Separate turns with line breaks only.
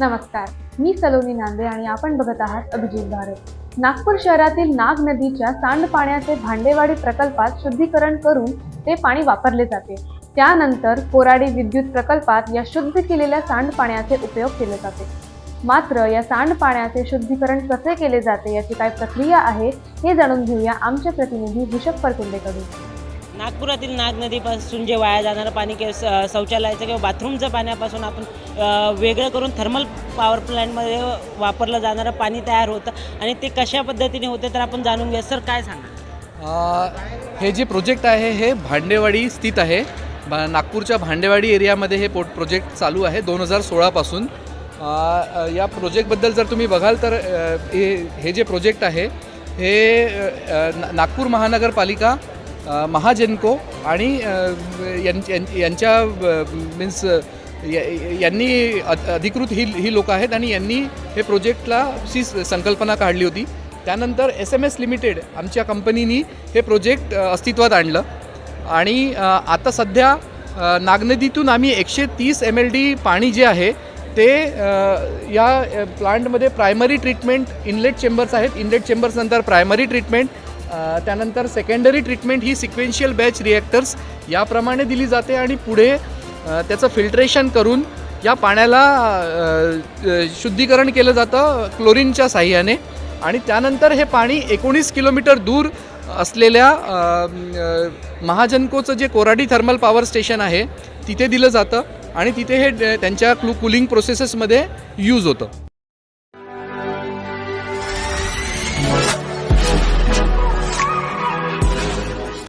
नमस्कार. मी सलोनी नांदे आणि आपण बघत आहात अभिजित भारत. नागपूर शहरातील नाग नदीच्या सांडपाण्याचे भांडेवाडी प्रकल्पात शुद्धीकरण करून ते पाणी वापरले जाते. त्यानंतर कोराडी विद्युत प्रकल्पात या शुद्ध केलेल्या सांडपाण्याचे उपयोग केले जाते. मात्र या सांडपाण्याचे शुद्धीकरण कसे केले जाते याची काय प्रक्रिया आहे हे जाणून घेऊया आमचे प्रतिनिधी ऋषभ परकुंडेकडून.
नागपुरातील नाग नदीपासून जे वाया जाणारं पाणी किंवा शौचालयाचं किंवा बाथरूमचं पाण्यापासून आपण वेगळं करून थर्मल पॉवर प्लॅन्टमध्ये वापरलं जाणारं पाणी तयार होतं. आणि ते कशा पद्धतीने होते तर आपण जाणून घ्या सर काय सांगा
हे जे प्रोजेक्ट आहे हे भांडेवाडी स्थित आहे. बा नागपूरच्या भांडेवाडी एरियामध्ये हे पो प्रोजेक्ट चालू आहे दोन हजार सोळापासून. या प्रोजेक्टबद्दल जर तुम्ही बघाल तर हे हे जे प्रोजेक्ट आहे हे ना- नागपूर महानगरपालिका महाजनको आणि यां- यां- यांच्या मीन्स यांनी अधिकृत ही ही लोक आहेत आणि यांनी हे प्रोजेक्टला ची संकल्पना काढली होती. त्यानंतर एस एम एस लिमिटेड आमच्या कंपनीनी हे प्रोजेक्ट अस्तित्वात आणलं. आणि आता सध्या नागनदीतून आम्ही एकशे तीस एम एल डी पाणी जे आहे ते या प्लांटमध्ये प्रायमरी ट्रीटमेंट इनलेट चेंबर्स आहेत. इनलेट चेंबर्स नंतर प्रायमरी ट्रीटमेंट त्यानंतर सेकंडरी ट्रीटमेंट ही सिक्वेन्शियल बॅच रिॲक्टर्स याप्रमाणे दिली जाते आणि पुढे त्याचं फिल्ट्रेशन करून या पाण्याला शुद्धीकरण केलं जातं क्लोरीनच्या साह्याने. आणि त्यानंतर हे पाणी एकोणीस किलोमीटर दूर असलेल्या महाजनकोचं जे कोराडी थर्मल पॉवर स्टेशन आहे तिथे दिलं जातं आणि तिथे हे त्यांच्या क्लू कुलिंग प्रोसेसेसमध्ये यूज होतं.